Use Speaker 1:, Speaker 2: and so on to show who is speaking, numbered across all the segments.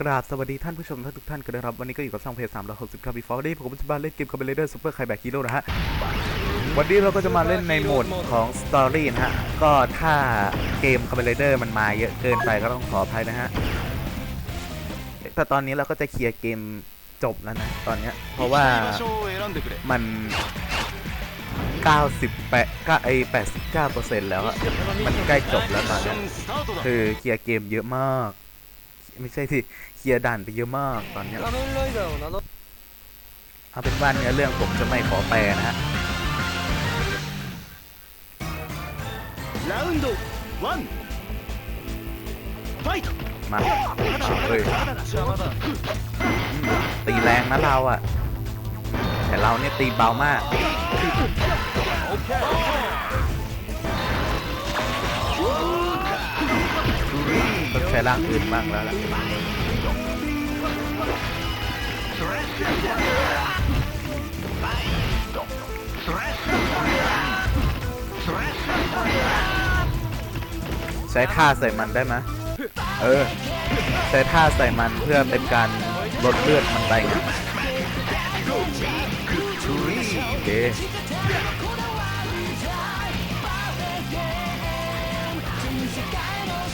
Speaker 1: กราบสวัสดีท่านผู้ชมท่านทุกท่านกันนะครับ วันนี้ก็อยู่กับช่องเพจสามร้อยหกสิบครับบีฟอร์ดี้ผมจะมาเล่นเกมคอมเบเลเดอร์ซูเปอร์ไคแบ็กฮีโร่นะฮะ วันนี้เราก็จะมาเล่นในโหมดของสตอรี่นะฮะ ก็ถ้าเกมคอมเบเลเดอร์มันมาเยอะเกินไปก็ต้องขออภัยนะฮะ แต่ตอนนี้เราก็จะเคลียร์เกมจบแล้วนะ ตอนนี้เพราะว่า
Speaker 2: มัน 90
Speaker 1: แปะก็ไอ89%แล้วมันใกล้จบแล้วตอนนี้คือเคลียร์เกมเยอะมาก ไม่ใช่สิเคลียร์ด่านไปเยอะมากตอนนี้เอาเป็นว่าเนี้ยเรื่องผมจะไม่ขอแปลนะฮะมาเลยตีแรงนะเราอะแต่เราเนี่ยตีเบามาก ช้ร่างอื่นบ้างแล้วล่ะใช้ท่าใส่มันได้ไหมเออ ใช้ท่าใส่มันเพื่อเป็นการลดเลือดมันไปไงโอเค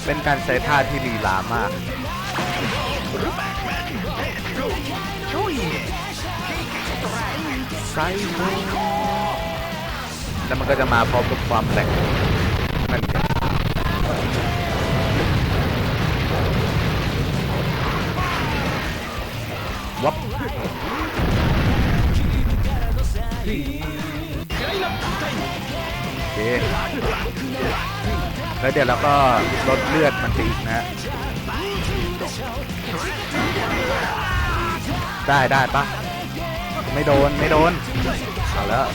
Speaker 1: เป็นการใช้ท่าที่ลีลามาก ไซโแล้วมันก็จะมาพร้อมกับความแรงนั่นไงวับโอเค แล้วเดี๋ยวเราก็ลดเลือดมันไปอีกนะ ได้ได้ปะไม่โดนไม่โดนเอาแล้ว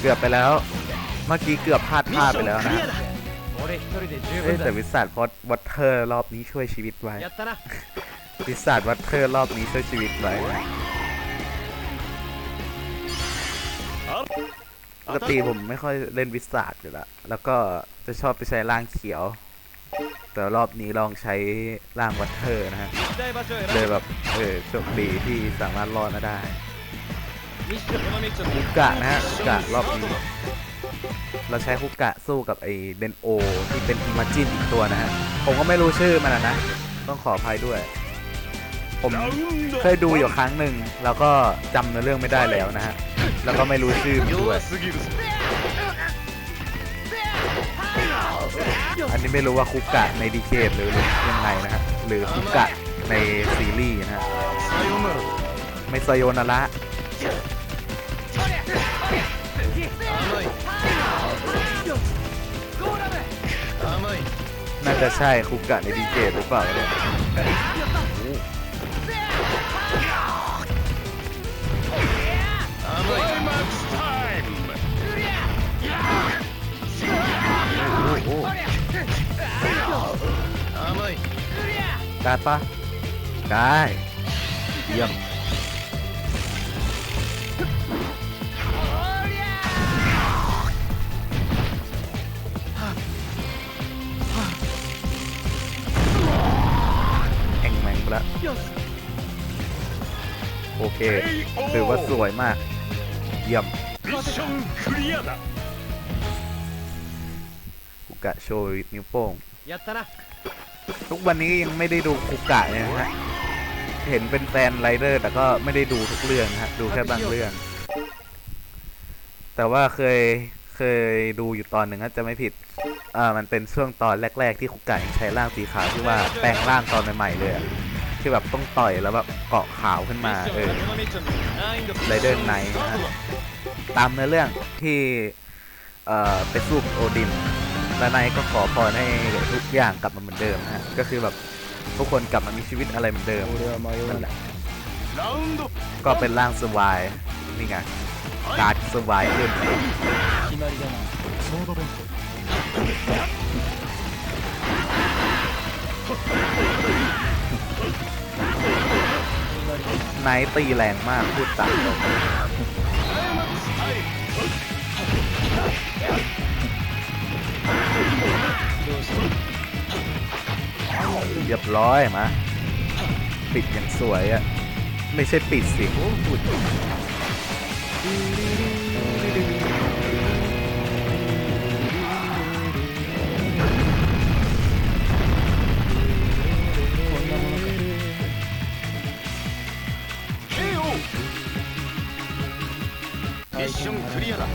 Speaker 1: เกือบไปแล้ว เมื่อกี้เกือบพลาดพลาดไปแล้วนะแต่วิสัทพอดวอเทอร์รอบนี้ช่วยชีวิตไว้
Speaker 3: ปิศาจ
Speaker 1: วัตเทอร์รอบนี้ช่วยชีวิตไว้ปกติผมไม่ค่อยเล่นวิสาดอยู่ละแล้วก็จะชอบไปใช้ร่างเขียว แต่รอบนี้ลองใช้ร่างวัตเทอร์นะฮะ เลยแบบเออโชคดีที่สามารถรอดมาได้คุกกะนะฮะกะรอบนี้ เราใช้คุกกะสู้กับไอเดนโอที่เป็นอิมาจินอีกตัวนะฮะ ผมก็ไม่รู้ชื่อมันนะ ต้องขออภัยด้วย ผมเคยดูอยู่ครั้งหนึ่งแล้วก็จำเนื้อเรื่องไม่ได้แล้วนะฮะ แล้วก็ไม่รู้ชื่อด้วยอันนี้ไม่รู้ว่าคุกกะในดีเกตหรือยังไงนะฮะหรือคุกกะในซีรีส์นะฮะไม่ซโยนาระน่าจะใช่คุกกะในดีเกตหรือเปล่า ได้ปะได้เยี่ยมแองแมงละโอเคถือว่าสวยมาก เยี่ยมคุกะโชว์นิ้วโป้ง
Speaker 3: ยัตต์นะ
Speaker 1: ทุกวันนี้ยังไม่ได้ดูคุกะเนี่ยฮะเห็นเป็นแฟนไรเดอร์ แต่ก็ไม่ได้ดูทุกเรื่องฮะดูแค่บางเรื่อง แต่ว่าเคยเคยดูอยู่ตอนหนึ่งจะไม่ผิดอ่ามันเป็นช่วงตอนแรก ๆ ที่คุกะยังใช้ร่างสีขาวที่ว่าแปลงร่างตอนใหม่ๆเลย ที่แบบต้องต่อยแล้วแบบเกาะขาวขึ้นมาเออไรเดอร์ไนท์นฮะตามเนื้อเรื่องที่เอ่อไปสู้โอดิน และไนท์ก็ขอพรให้ทุกอย่างกลับมาเหมือนเดิมฮะก็คือแบบทุกคนกลับมามีชีวิตอะไรเหมือนเดิมนั่นแหละก็เป็นร่างสวายนี่ไงการสวายขึ้น ไนท์ตีแรงมากพูดตามเรี
Speaker 2: ย
Speaker 1: บร้อยมา ปิดอย่างสวยอะไม่ใช่ปิดสิพูด
Speaker 2: ミッションクリアだ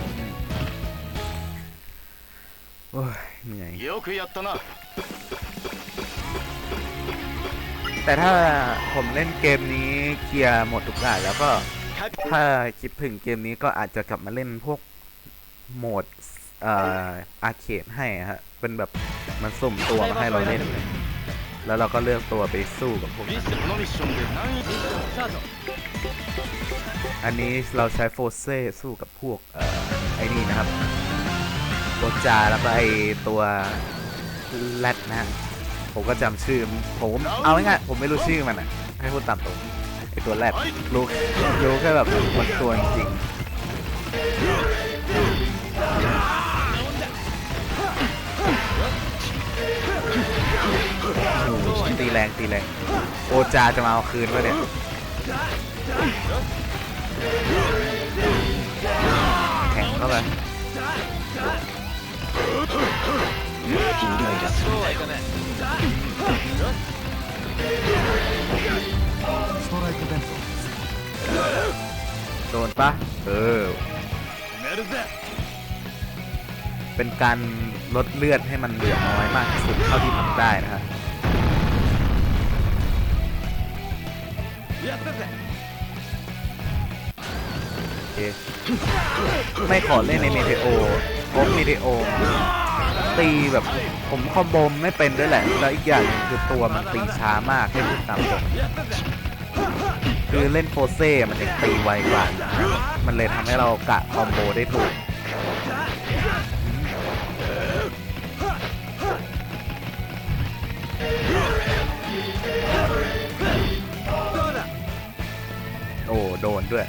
Speaker 1: โอ้ยเหนื่อย
Speaker 2: よくやったな
Speaker 1: แต่ถ้าผมเล่นเกมนี้เคลียร์หมดทุกด่านแล้วก็ ถ้าคิดถึงเกมนี้ก็อาจจะกลับมาเล่นพวกโหมดเอ่ออาร์เคดให้อะฮะ เป็นแบบมันสุ่มตัวมาให้เราเล่น แล้วเราก็เลือกตัวไปสู้กับพวก
Speaker 2: ミ
Speaker 1: นั้
Speaker 2: ッ
Speaker 1: น อันนี้เราใช้โฟเซ่สู้กับพวกอไอ้นี่นะครับตัจาแล้วก็ไอตัวแรดนะผมก็จำชื่อผมเอาง่ายๆผมไม่รู้ชื่อมันอะ ให้พูดตามตรงไอตัวแรดรู้รู้แค่แบบมันตัวจริงตีแรงตีแรง โอจาจะมาเอาคืนวะเนี่ย แข็งเข้าไป
Speaker 3: กินด้วยจะสวยกัน
Speaker 1: โดนปะเออ เป็นการลดเลือดให้มันเหลือน้อยมากที่สุดเท่าที่ทำได้นะครับ ไม่ขอเล่นในเมเทโอโอเมเทโอตีแบบผมคอมโบมไม่เป็นด้วยแหละ แล้วอีกอย่างคือตัวมันตีช้ามากให้ตาม
Speaker 3: ผม
Speaker 1: คือเล่นโฟเซ่มันจะตีไวกว่า มันเลยทำให้เรากะคอมโบได้ถูกโอ้โดนด้วย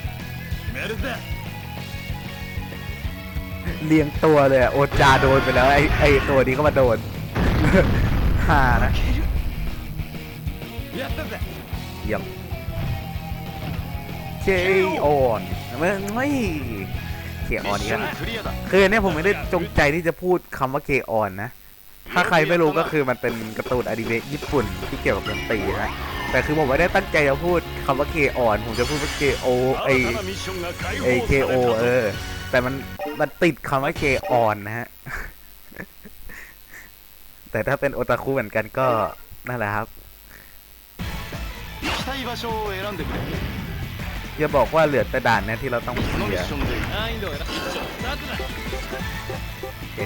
Speaker 2: 決めるぜ
Speaker 1: เลียงตัวเลยอะโอจาโดนไปแล้ว ไอไอตัวนี้ก็มาโดน ฮานะ
Speaker 3: やったぜ
Speaker 1: เยี่ยมเคออนไม่ไม่เคอ
Speaker 2: ミ
Speaker 1: อน
Speaker 2: ッ
Speaker 1: นี่
Speaker 2: ショ
Speaker 1: ก็
Speaker 2: ンクリアだ
Speaker 1: คือเนี่ยผมไม่ได้จงใจที่จะพูดคำว่าเคออนนะ ถ้าใครไม่รู้ก็คือมันเป็นการ์ตูนอนิเมะญี่ปุ่นที่เกี่ยวกับดนตรีนะ แต่คือผมไม่ได้ตั้งใจจะพูดคำว่าเกอ่อน ผมจะพูดว่าเกโอไอไอเคโอเออ แต่มันมันติดคำว่าเกอ่อนนะฮะ แต่ถ้าเป็นโอตาคุเหมือนกันก็นั่นแหละครับอย่าบอกว่าเหลือแต่ด่านนะที่เราต้องเสียโอเค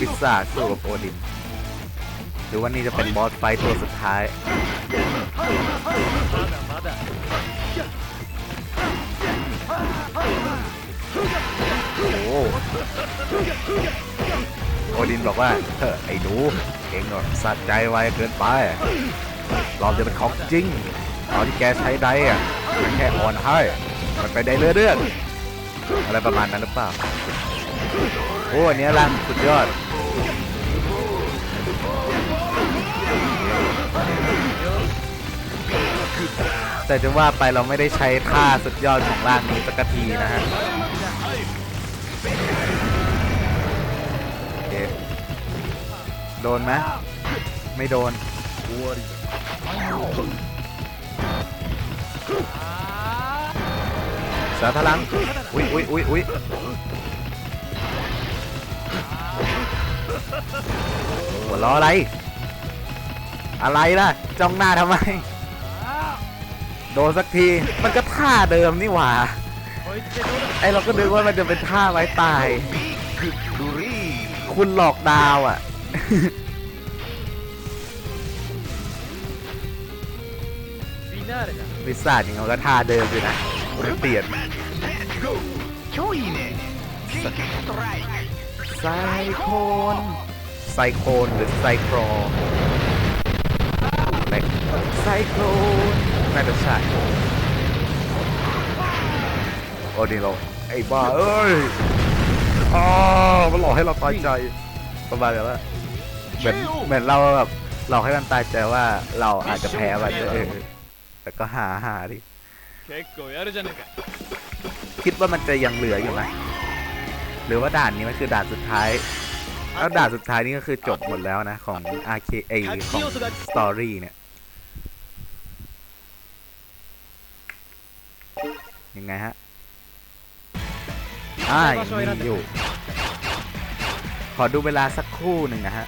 Speaker 1: วิสาสู้กับโอดิน หรือว่านี่จะเป็นบอสไฟตัวสุดท้าย โอ้โหโอดินบอกว่าเธอไอ้หนูเองหน่สัตว์ใจไวเกินไปรอบเดียวนของจริงตอนที่แกใช้ได้อะมันแค่อ่อนให้ มันไปได้เรื่อยๆอะไรประมาณนั้นหรือเปล่า อ้อันเนี้ยล่ะสุดยอดแต่จะว่าไปเราไม่ได้ใช้ท่าสุดยอดของร่างนี้สักทีนะฮะโอเคโดนไหมไม่โดนสาพลัง อุ้ยอุ้ยอุ้ยอุ้ย หัวล้ออะไร อะไรล่ะ จ้องหน้าทำไม โดนสักที มันก็ท่าเดิมนี่หว่า ไอเราก็นึกว่ามันจะเป็นท่าไว้ตาย คุณหลอกดาวอะ วิสาดอย่างเราก็ท่าเดิมอยู่นะเปลี่ยน ไซโคนไซโคนหรือไซโครไซโครน่าจะใช่โอ้ดีเราไอ้บ้าเอ้ยอ้ามันหลอกให้เราตายใจประมาณแบบว่าเหมือนเหมือนเราแบบหลอกให้มันตายใจว่าเราอาจจะแพ้มันเออแต่ก็หาหาดิคิดว่ามันจะยังเหลืออยู่ไหม หรือว่าด่านนี้มันคือด่านสุดท้าย แล้วด่านสุดท้ายนี่ก็คือจบหมดแล้วนะของ RK ไอของ Story เนี่ย ยังไงฮะอ่ายังมีอยู่ ขอดูเวลาสักครู่หนึ่งนะฮะ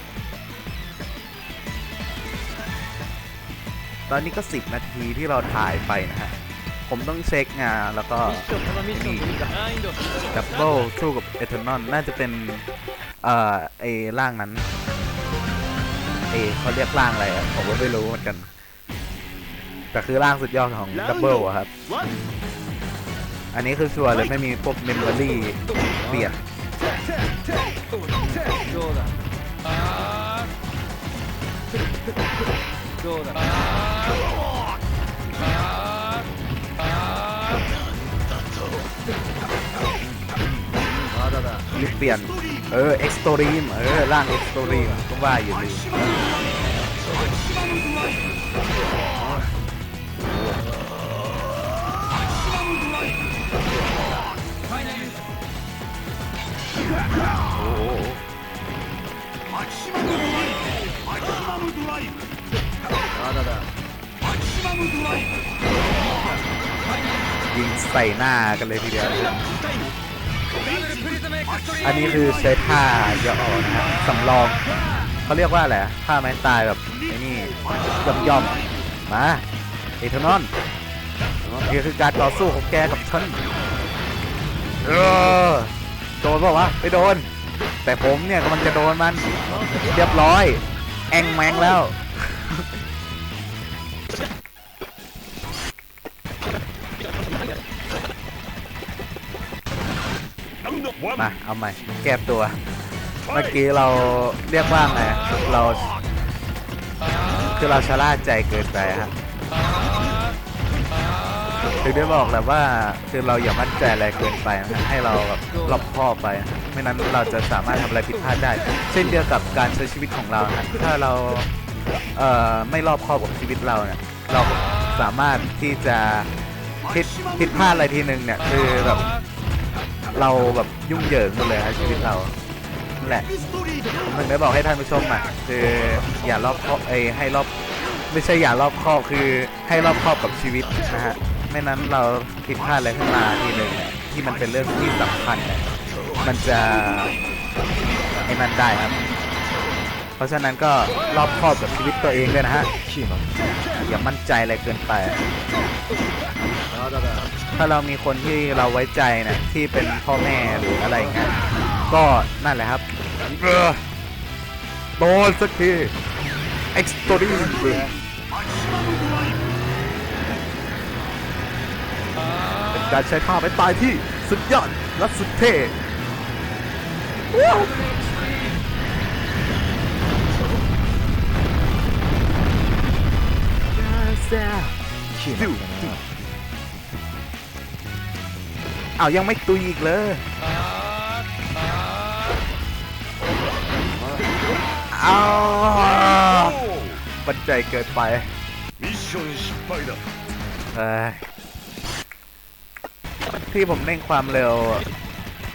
Speaker 1: ตอนนี้ก็ 10 นาทีที่เราถ่ายไปนะฮะ ผมต้องเช็คงานแล้วก็
Speaker 3: ミッションこのミッション難易度
Speaker 1: ดับเบิลสู้กับเอเทอร์นอนน่าจะเป็น เอ่อไอ้ร่างนั้นเอเขาเรียกร่างอะไรอะผมก็ไม่รู้เหมือนกัน แต่คือร่างสุดยอดของดับเบิลอะครับ
Speaker 2: ワン
Speaker 1: อันนี้คือชัวร์เลยไม่มีพวกเมมโมรี่เปลี่ยน
Speaker 3: どうだ ーまだだ
Speaker 1: รีบเปลี่ยน เออเอ็กซ์ตรีมเออร่างเอ็กซ์ตรีมก็ว่าอยู่ดีโอ้โห
Speaker 2: マキシマムドライブマキシマムドライブ
Speaker 3: まだだ
Speaker 2: マキシマムドライブ
Speaker 1: ยิงใส่หน้ากันเลยทีเดียว
Speaker 2: タイム
Speaker 1: อันนี้คือใช้ท่าย่อนะฮะสำรองเขาเรียกว่าอะไรท่าไม้ตายแบบไอ้นี่ย่อมย่อมมาเอเทนอนนี่คือการต่อสู้ของแกกับฉันเออโดนป่าวะไม่โดน แต่ผมเนี่ยกำลังจะโดนมัน เรียบร้อย แองแมงแล้ว มาเอาใหม่แก้ตัว เมื่อกี้เราเรียกว่าไงเรา คือเราชะล่าใจเกินไปฮะถึงได้บอกแหละว่าคือเราอย่ามั่นใจอะไรเกินไปนะให้เราแบบรอบคอบไป ไม่นั้นเราจะสามารถทำอะไรผิดพลาดได้ เช่นเดียวกับการใช้ชีวิตของเรานะถ้าเราเอ่อไม่รอบคอบกับชีวิตเราเนี่ยเราสามารถที่จะผิดผิดพลาดอะไรทีหนึ่งเนี่ยคือแบบ เราแบบยุ่งเหยิงหมดเลยครับชีวิตเราแหละผมถึงได้บอกให้ท่านผู้ชมอะคืออย่ารอบครอบเอให้รอบไม่ใช่อย่ารอบครอบคือให้รอบครอบกับชีวิตนะฮะไม่นั้นเราผิดพลาดอะไรขึ้นมาทีหนึ่งที่มันเป็นเรื่องที่สำคัญเนี่ยมันจะให้มันได้ครับ เพราะฉะนั้นก็รอบครอบกับชีวิตตัวเองด้วยนะฮะอย่ามั่นใจอะไรเกินไป ถ้าเรามีคนที่เราไว้ใจนี่ยที่เป็นพ่อแม่หรืออะไรเงี้ยก็นั่นแหละครับโดนสักทีเอ็กซ์ตรีมเป็นการใช้ท่าไปตายที่สุดยอดและสุดเท่ว้ เอายังไม่ตุยอีกเลยเอาบันใจเกินไปที่ผมเน่งความเร็ว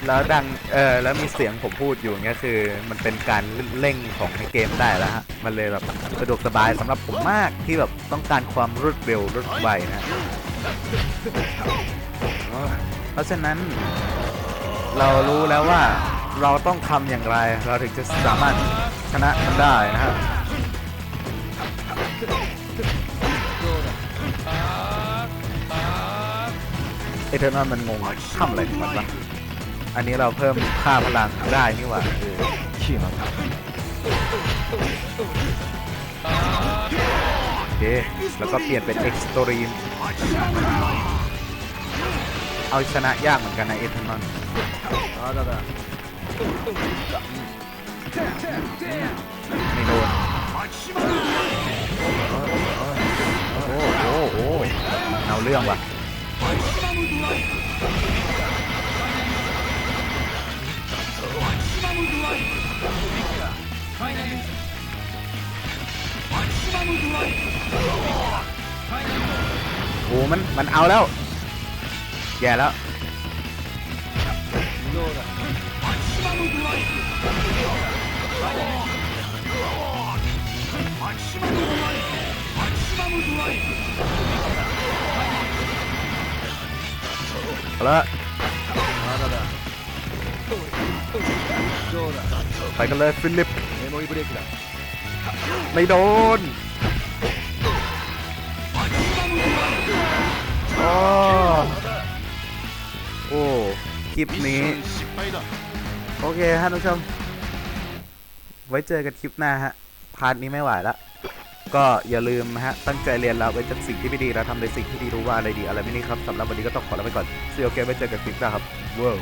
Speaker 1: แล้วดัง เออแล้วมีเสียงผมพูดอยู่เงี้ยคือ มันเป็นการเร่งของในเกมได้แล้วฮะ มันเลยแบบสะดวกสบายสำหรับผมมากที่แบบต้องการความรวดเร็วรวดไวนะ เพราะฉะนั้นเรารู้แล้วว่าเราต้องทำอย่างไร เราถึงจะสามารถชนะมันได้นะครับเอเทอร์นอลมันงงทำอะไรของมันวะอันนี้เราเพิ่มค่าพลังได้นี่หว่าขี้มันโอเคแล้วก็เปลี่ยนเป็นเอ็กซ์ตรีม เอาชนะยากเหมือนกันนะเอเทนนอ
Speaker 3: นไไม่
Speaker 1: โดนโอ้โหโอ้เอาเรื่องว่ะโอ้มัน มันเอาแล้ว แย่แล้วโล
Speaker 3: ดอ
Speaker 1: ไปกันเลยฟิลิปไม่โดนโอ้ โอ้คลิปนี้ โอเคฮะทุกชม ไว้เจอกันคลิปหน้าฮะ พาร์ทนี้ไม่ไหวละ ก็อย่าลืมฮะ ตั้งใจเรียนแล้วไว้จากสิ่งที่ไม่ดีแล้วทำในสิ่งที่ดีรู้ว่าอะไรดีอะไรไม่ดีครับสำหรับวันนี้ก็ต้องขอลาไปก่อนเซียวเกมไว้เจอกันคลิปหน้าครับว้าว